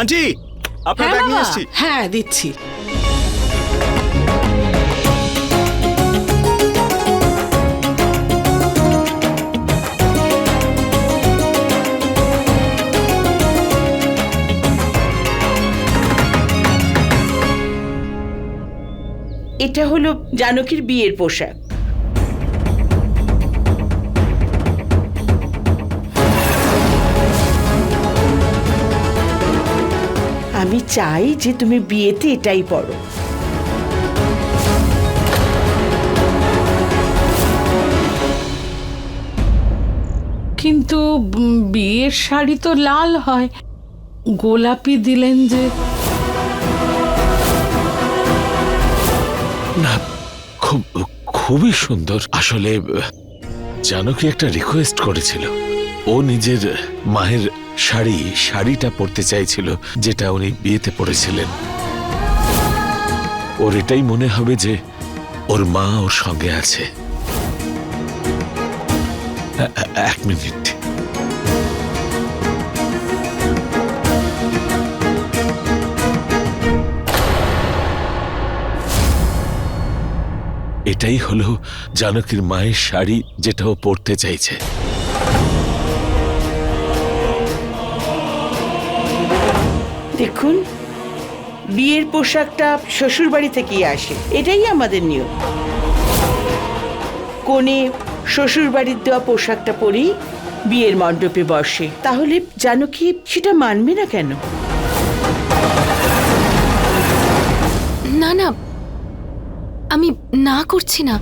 Aunty আপনার bag নিয়ে এসেছি হ্যাঁ দিচ্ছি। এটা হলো জানকীর বিয়ের পোশাক। আমি চাই যে তুমি বিয়েতে এটাই পড়ো। কিন্তু বিয়ের শাড়ি তো লাল হয়। গোলাপি দিলেন যে। না খুব খুবই সুন্দর। আসলে জানকি একটা রিকোয়েস্ট করেছিল? ও নিজের মায়ের শাড়ি, শাড়িটা পরতে চাইছিল, যেটা উনি বিয়েতে পরেছিলেন। ওর এটাই মনে হবে যে ওর মা ওর সঙ্গে আছে। এক মিনিট। এটাই হলো জানকীর মায়ের শাড়ি, যেটা ও পরতে চাইছে। দেখুন, বিয়ের পোশাকটা শ্বশুর বাড়ি থেকেই আসে। এটাই আমাদের নিয়ম। কোণে শ্বশুর বাড়ির দেওয়া পোশাকটা পরেই বিয়ের মণ্ডপে বসে। তাহলে জানো কি, সেটা মানবে না কেন? না না, আমি না করছি না।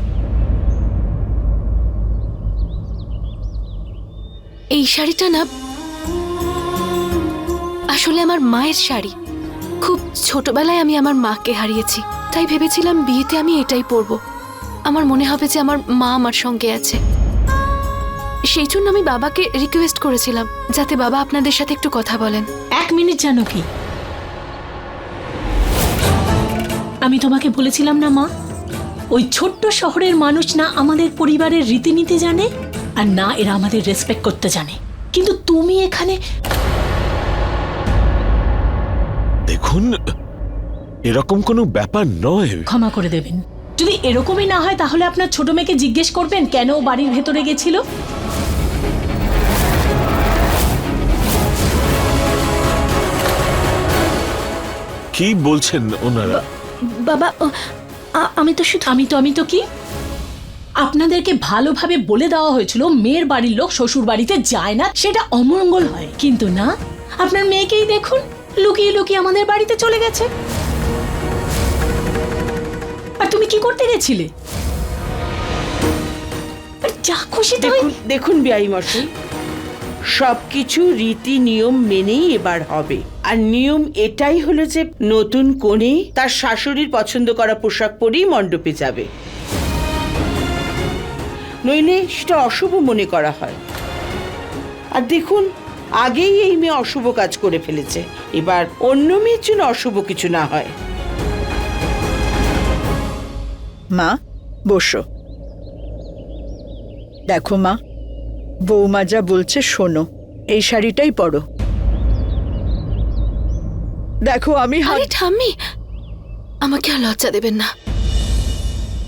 এই শাড়িটা না আসলে আমার মায়ের শাড়ি। খুব ছোটবেলায় আমি আমার মাকে হারিয়েছি। তাই ভেবেছিলাম বিয়েতে আমি এটাই পরবো। আমার মনে হবে যে আমার মা আমার সঙ্গে আছে। সেই জন্য আমি বাবাকে রিকোয়েস্ট করেছিলাম, যাতে বাবা আপনাদের সাথে একটু কথা বলেন। এক মিনিট জানো কি? আমি তোমাকে বলেছিলাম না, মা? ওই ছোট্ট শহরের মানুষ না আমাদের পরিবারের রীতিনীতি জানে আর না এরা আমাদের রেসপেক্ট করতে জানে। কিন্তু তুমি এখানে দেখুন এরকম কোনো ব্যাপার নয়। ক্ষমা করে দেবেন। যদি এরকমই না হয় তাহলে আপনার ছোট মেয়েকে জিজ্ঞেস করবেন কেন ও বাড়ির ভেতরে গেছিল? কি বলছেন ওনারা? বাবা আমি তো শুধু আমি তো আমি তো কি? আপনাদেরকে ভালোভাবে বলে দেওয়া হয়েছিল মেয়ের বাড়ির লোক শ্বশুর বাড়িতে যায় না সেটা অমঙ্গল হয়। কিন্তু না আপনার মেয়েকেই দেখুন। লুকিয়ে লুকিয়ে আমাদের বাড়িতে চলে গেছে। আর তুমি কি করতে গেছিলে? যা খুশি দেখুন দেখুন বিয়াই মশাই সব কিছু রীতি নিয়ম মেনেই এবার হবে। আর নিয়ম এটাই হলো যে নতুন কোণে তার শাশুড়ির পছন্দ করা পোশাক পরেই মণ্ডপে যাবে। নইলে সেটা অশুভ মনে করা হয়। আর দেখুন আগেই এই মেয়ে অশুভ কাজ করে ফেলেছে। এবার অন্য মেয়ের জন্য অশুভ কিছু না হয়। মা বসো। দেখো মা বৌমা যা বলছে শোনো এই শাড়িটাই পরো। দেখো আমি আরে ঠাম্মি আমাকে আর লজ্জা দেবেন না।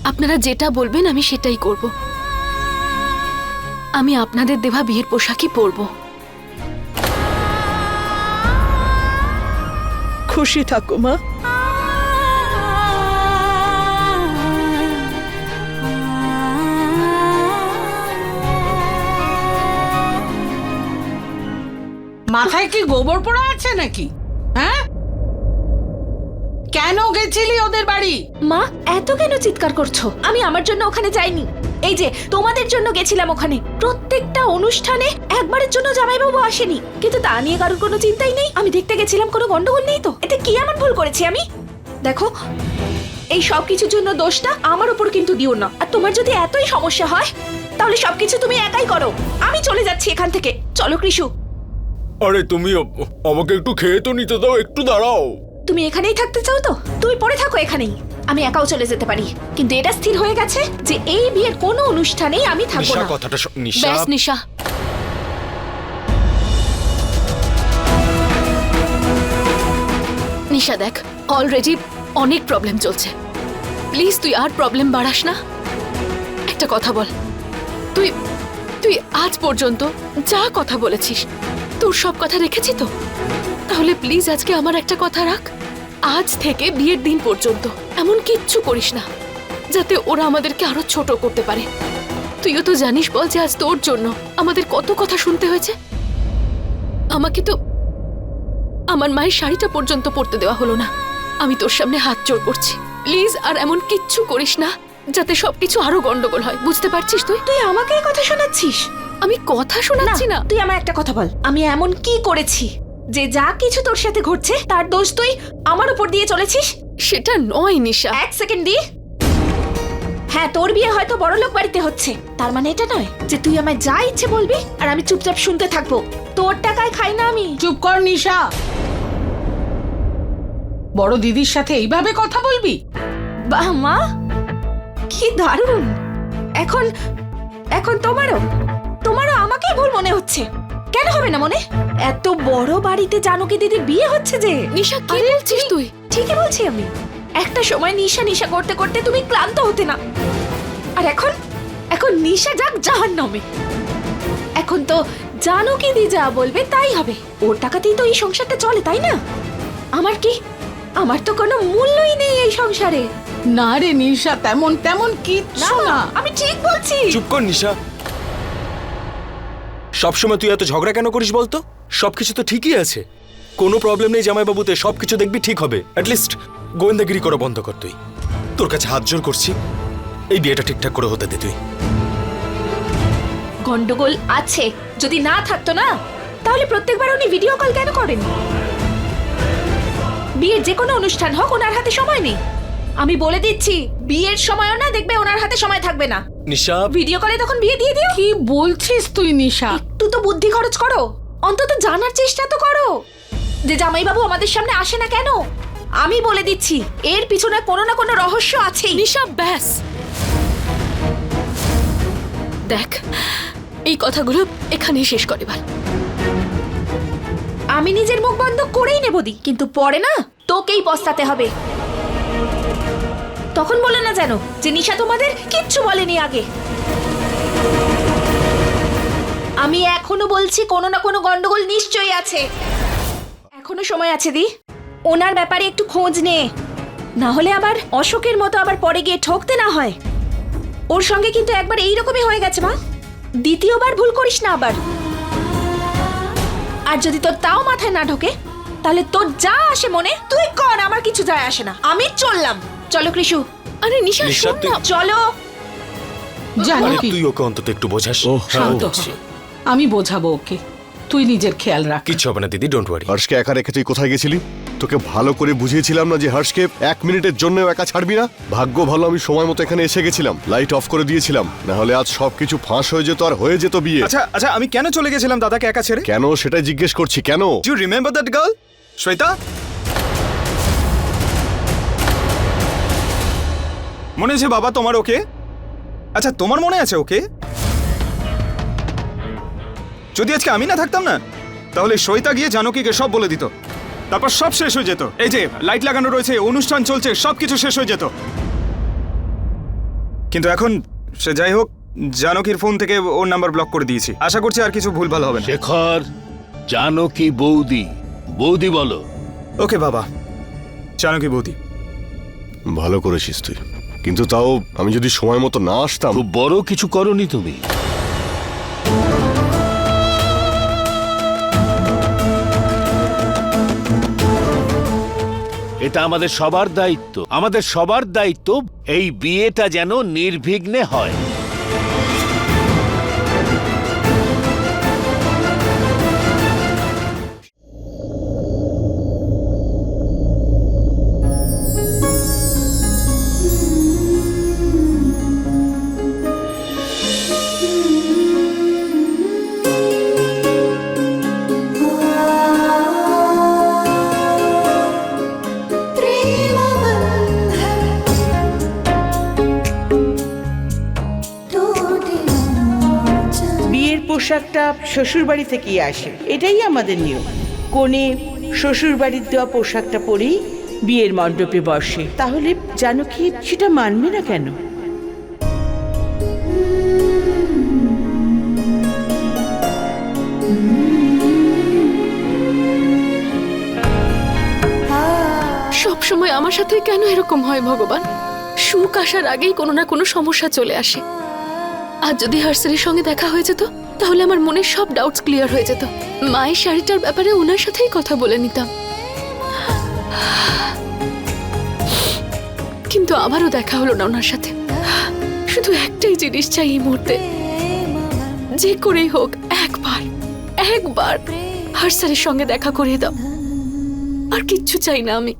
আপনারা যেটা বলবেন আমি সেটাই করব। আমি আপনাদের দেওয়া বিয়ের পোশাকই পরবো। খুশি থাকো মা। মাথায় কি গোবর পোড়া আছে নাকি? হ্যাঁ? কেন গেছিলি ওদের বাড়ি? মা এত কেন চিৎকার করছ? আমি আমার জন্য ওখানে যাইনি। এই যে তোমাদের জন্য গেছিলাম ওখানে। প্রত্যেকটা অনুষ্ঠানে একবারের জন্য জামাইবাবু আসেনি। কিন্তু তা নিয়ে কারোর কোনো চিন্তাই নেই। আমি দেখতে গেছিলাম কোনো গন্ডগোল নেই তো। এতে কি এমন ভুল করেছি আমি? দেখো এই সব কিছুর জন্য দোষটা আমার উপর কিন্তু দিও না। আর তোমার যদি এতই সমস্যা হয় তাহলে সবকিছু তুমি একাই করো। আমি চলে যাচ্ছি এখান থেকে। চলো কৃষু। আরে তুমি আমাকে একটু খেয়ে তো নিতে দাও। একটু দাঁড়াও। তুমি এখানেই থাকতে চাও তো? তুমি পড়ে থাকো এখানেই। আমি একাও চলে যেতে পারি। কিন্তু এটা স্থির হয়ে গেছে যে এই বিয়ের কোনো অনুষ্ঠানেই আমি থাকব নিশা না। কথাটা শো- নিশা ব্যাস নিশা। নিশা দেখ অলরেডি অনেক প্রবলেম চলছে। প্লিজ তুই আর প্রবলেম বাড়াস না। একটা কথা বল। তুই তুই আজ পর্যন্ত যা কথা বলেছিস তোর সব কথা রেখেছি তো? তাহলে প্লিজ আজকে আমার একটা কথা রাখ। আজ থেকে বিয়ের দিন পর্যন্ত এমন কিচ্ছু করিস না যাতে ওরা আমাদেরকে আরও ছোট করতে পারে। তুইও তো জানিস বল যে আজ তোর জন্য আমাদের কত কথা শুনতে হয়েছে। আমাকে তো আমার মায়ের শাড়িটা পর্যন্ত পরতে দেওয়া হলো না। আমি তোর সামনে হাত জোর করছি। প্লিজ আর এমন কিচ্ছু করিস না যাতে সবকিছু আরও গন্ডগোল হয়। বুঝতে পারছিস তুই? তুই আমাকে কথা শোনাচ্ছিস। আমি কথা শোনাচ্ছি না তুই আমার একটা কথা বল। আমি এমন কি করেছি? যে যা কিছু তোর সাথে ঘটছে তার দোষ তুই আমার উপর দিয়ে চলেছিস? সেটা নয় নিশা। এক সেকেন্ড দি। হ্যাঁ তোর বিয়ে হয়তো বড়লোক বাড়িতে হচ্ছে। তার মানে এটা নয় যে তুই আমায় যা ইচ্ছে বলবি আর আমি চুপচাপ শুনতে থাকব। তোর টাকায় খাই না আমি। চুপ কর নিশা। বড় দিদির সাথে এইভাবে কথা বলবি? বাহ মা কি দারুণ। এখন এখন তোমারও তোমারও আমাকেই ভুল মনে হচ্ছে। কেন হবে না মনে? এত বড় বাড়িতে জানকি দিদির বিয়ে হচ্ছে যে। নিশা কি বলছিস তুই? ঠিকই বলছি আমি। একটা সময় নিশা নিশা করতে করতে তুমি ক্লান্ত হতে না। আর এখন? এখন নিশা যাক জাহান নামে এখন তো জানো কি দি যা বলবে তাই হবে। ওর টাকাতেই তো এই সংসারটা চলে তাই না? আমার কি? আমার তো কোনো মূল্যই নেই এই সংসারে। না রে নিশা তেমন তেমন কিচ্ছু না। আমি ঠিক বলছি। চুপ কর নিশা। সবসময় তুই এত ঝগড়া কেন করিস বলতো? সবকিছু তো ঠিকই আছে। কোনো প্রবলেম নেই জামাইবাবুতে, সবকিছু দেখবি ঠিক হবে। অ্যাটলিস্ট গোয়েন্দাগিরি করা বন্ধ কর তুই। তোর কাছে হাত জোর করছি। এই বিয়েটা ঠিকঠাক করে হতে দে তুই। গন্ডগোল আছে। যদি না থাকতো না, তাহলে প্রত্যেকবার উনি ভিডিও কল কেন করেন? বিয়ের যে কোনো অনুষ্ঠান হোক, ওনার হাতে সময় নেই। আমি বলে দিচ্ছি, বিয়ের সময়ও না দেখবে ওনার হাতে সময় থাকবে না। নিশা? ভিডিও কলে তখন বিয়ে দিয়ে দিও। কি বলছিস তুই নিশা? একটু তো বুদ্ধি খরচ করো। অন্তত জানার চেষ্টা তো করো। যে জামাইবাবু আমাদের সামনে আসে না কেন? আমি বলে দিচ্ছি এর পিছনে কোনো না কোনো রহস্য আছেই। নিশা ব্যাস। দেখ এই কথাগুলো এখানেই শেষ করে এবার। আমি নিজের মুখ বন্ধ করেই নেব দি কিন্তু পরে না তোকেই পস্তাতে হবে। তখন বলে না যেন যে নিশা তোমাদের কিচ্ছু বলেনি আগে। আমি এখনও বলছি কোনো না কোনো গন্ডগোল নিশ্চয়ই আছে। এখনও সময় আছে দি। ওনার ব্যাপারে একটু খোঁজ নে। না হলে আবার অশোকের মতো আবার পরে গিয়ে ঠকতে না হয়। ওর সঙ্গে কিন্তু একবার এইরকমই হয়ে গেছে, মা। দ্বিতীয়বার ভুল করিস না আবার। আর যদি তোর তাও মাথায় না ঢোকে, তাহলে তোর যা আসে মনে, তুই কর, আমার কিছু যায় আসে না। আমি চললাম। চলো কৃষু। আরে নিশা নিশা, শোন তুই- না চলো। জানি। আরে কি তুই ওকে অন্তত একটু বোঝাস। শান্ত হ। আমি বোঝাবো ওকে। তুই নিজের খেয়াল রাখ। কিচ্ছু হবে না দিদি ডোন্ট ওয়ারি হর্ষকে একা রেখে তুই কোথায় গেছিলি? তোকে ভালো করে বুঝিয়েছিলাম না যে হর্ষকে এক মিনিটের জন্য একা ছাড়বি না? ভাগ্য ভালো আমি সময় মতো এখানে এসে গেছিলাম। লাইট অফ করে দিয়েছিলাম। না হলে আজ সবকিছু ফাঁস হয়ে যেত আর হয়ে যেত বিয়ে। আচ্ছা আচ্ছা আমি কেন চলে গেছিলাম দাদাকে একা ছেড়ে? কেন সেটাই জিজ্ঞেস করছি কেন? You remember that girl Shweta? মনে আছে বাবা তোমার ওকে? আচ্ছা তোমার মনে আছে ওকে? যদি আজকে আমি না থাকতাম না তাহলে সৈতা গিয়ে জানকীকে সব বলে দিত। তারপর সব শেষ হয়ে যেত। এই যে লাইট লাগানো রয়েছে অনুষ্ঠান চলছে সবকিছু শেষ হয়ে যেত। কিন্তু এখন সে যাই হোক জানকীর ফোন থেকে ওর নাম্বার ব্লক করে দিয়েছি। আশা করছি আর কিছু ভুলভাল হবে না। শেখর জানো কি বৌদি বৌদি বলো। ওকে বাবা জানকী বৌদি। ভালো করেছিস তুই। কিন্তু তাও আমি যদি সময় মতো না আসতাম। খুব বড় কিছু করনি তুমি। এটা আমাদের সবার দায়িত্ব। আমাদের সবার দায়িত্ব এই বিয়েটা যেন নির্বিঘ্নে হয়। পোশাকটা শ্বশুর বাড়ি থেকেই আসে। এটাই আমাদের নিয়ম। কোণে শ্বশুর বাড়ির দেওয়া পোশাকটা পরেই বিয়ের মণ্ডপে বসে। তাহলে জানো কি সেটা মানবে না কেন? সব সময় আমার সাথে কেন এরকম হয় ভগবান? সুখ আসার আগেই কোনো না কোনো সমস্যা চলে আসে। আর যদি হার্সারির সঙ্গে দেখা হয়ে যেত তাহলে আমার মনের সব ডাউটস ক্লিয়ার হয়ে যেত। মায়ের শাড়িটার ব্যাপারে ওনার সাথেই কথা বলে নিতাম। কিন্তু আবারও দেখা হলো না ওনার সাথে। শুধু একটাই জিনিস চাই এই মুহূর্তে। যে করেই হোক, একবার একবার হার্সারির সঙ্গে দেখা করিয়ে দাও। আর কিচ্ছু চাই না আমি।